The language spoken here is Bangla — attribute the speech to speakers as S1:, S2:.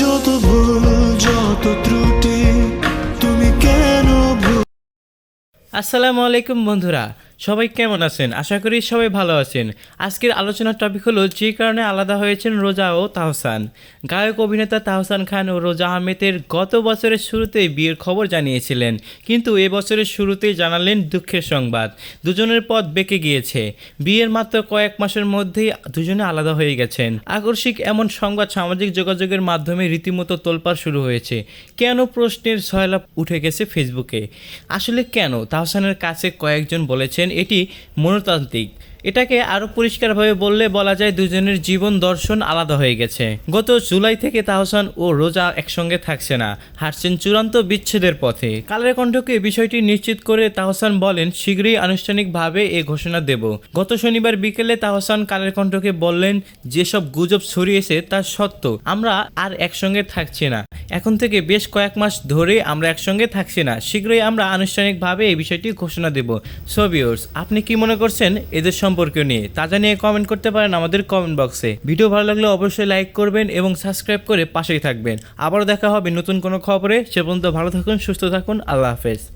S1: যত ভুল যত ত্রুটি তুমি কেন
S2: আসসালামু আলাইকুম বন্ধুরা। সবাই কেমন আছেন? আশা করি সবাই ভালো আছেন। আজকের আলোচনার টপিক হলো যে কারণে আলাদা হয়েছেন রোজা ও তাহসান। গায়ক, অভিনেতা তাহসান খান ও রোজা আহমেদের গত বছরের শুরুতেই বিয়ের খবর জানিয়েছিলেন। কিন্তু এ বছরের শুরুতেই জানালেন দুঃখের সংবাদ। দুজনের পথ বেঁকে গিয়েছে। বিয়ের মাত্র কয়েক মাসের মধ্যেই দুজনে আলাদা হয়ে গেছেন। আকস্মিক এমন সংবাদ সামাজিক যোগাযোগের মাধ্যমে রীতিমতো তোলপাড় শুরু হয়েছে। কেন প্রশ্নের সয়লাভ উঠে গেছে ফেসবুকে? আসলে কেন? তাহসানের কাছে কয়েকজন বলেছেন এটি মনতান্ত্রিক। এটাকে আরও পরিষ্কারভাবে বললে বলা যায় দুজনের জীবন দর্শন আলাদা হয়ে গেছে। গত জুলাই থেকে তাহসান ও রোজা একসঙ্গে থাকছে না। হাঁটছেন চূড়ান্ত বিচ্ছেদের পথে। কালের কণ্ঠকে বিষয়টি নিশ্চিত করে তাহসান বলেন, শীঘ্রই আনুষ্ঠানিকভাবে এ ঘোষণা দেব। গত শনিবার বিকেলে তাহসান কালের কণ্ঠকে বললেন, যেসব গুজব ছড়িয়েছে তা সত্য। আমরা আর একসঙ্গে থাকছি না। এখন থেকে বেশ কয়েক মাস ধরে আমরা একসঙ্গে থাকছি না। শীঘ্রই আমরা আনুষ্ঠানিকভাবে এই বিষয়টি ঘোষণা দেব। সো আপনি কি মনে করছেন? এদের সম্পর্ক নিয়ে। তা জানিয়ে কমেন্ট করতে পারেন আমাদের কমেন্ট বক্সে ভিডিও ভালো লাগলে অবশ্যই লাইক করবেন এবং সাবস্ক্রাইব করে পাশেই থাকবেন। আবারও দেখা হবে নতুন কোনো খবরে। সে পর্যন্ত ভালো থাকুন, সুস্থ থাকুন। আল্লাহ হাফেজ।